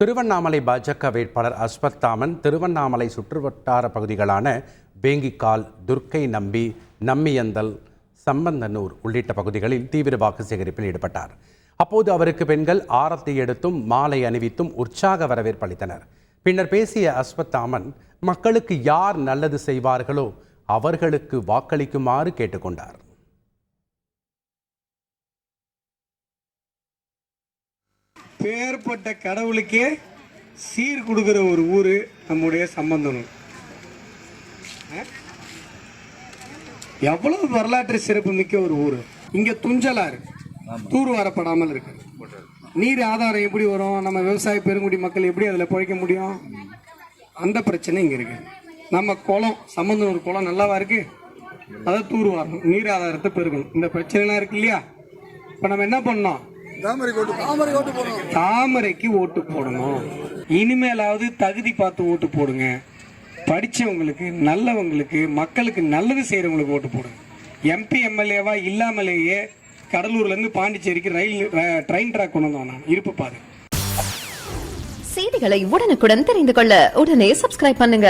திருவண்ணாமலை பாஜக வேட்பாளர் அஸ்வத்தாமன் திருவண்ணாமலை சுற்றுவட்டார பகுதிகளான வேங்கிக்கால் துர்க்கை நம்பி நம்மியந்தல் சம்பந்தனூர் உள்ளிட்ட பகுதிகளில் தீவிர வாக்கு சேகரிப்பில் ஈடுபட்டார். அப்போது அவருக்கு பெண்கள் ஆரத்தி எடுத்தும் மாலை அணிவித்தும் உற்சாக வரவேற்பு அளித்தனர். பின்னர் பேசிய அஸ்வத் தாமன் மக்களுக்கு யார் நல்லது செய்வார்களோ அவர்களுக்கு வாக்களிக்குமாறு கேட்டுக்கொண்டார். பேர்பட்ட கடவுளுக்கே சீர் கொடுக்குற ஒரு ஊர் நம்முடைய சம்பந்தனூர்? எவ்வளவு வரலாற்று சிறப்பு மிக்க ஒரு ஊர். இங்க துஞ்சலாறு தூர் வரப்படாமல் இருக்கு. நீர் ஆதாரம் எப்படி வரும்? நம்ம விவசாய பெருங்குடி மக்கள் எப்படி அதில் பிழைக்க முடியும்? அந்த பிரச்சனை இங்க இருக்கு. நம்ம குளம் சம்பந்தனூர் குளம் நல்லாவா இருக்கு? அதை தூர் வரணும் நீர் ஆதாரத்தை பெருகணும். இந்த பிரச்சனைலாம் இருக்கு இல்லையா? இப்போ நம்ம என்ன பண்ணோம்? தாமரைக்கு ஓட்டு போடணும். இனிமேலாவது தகுதி பார்த்து ஓட்டு போடுங்க. படிச்சவங்களுக்கு நல்லவங்களுக்கு மக்களுக்கு நல்லது செய்யறவங்களுக்கு ஓட்டு போடுங்க. எம்பி எம்எல்ஏவா இல்லாமலேயே கடலூர்ல இருந்து பாண்டிச்சேரிக்கு ரயில் ட்ரெயின் ட்ராக் கொண்டு வந்தோம் நான். இருப்பு பாரு. செய்திகளை உடனுக்குடன் தெரிந்து கொள்ள உடனே சப்ஸ்கிரைப் பண்ணுங்க.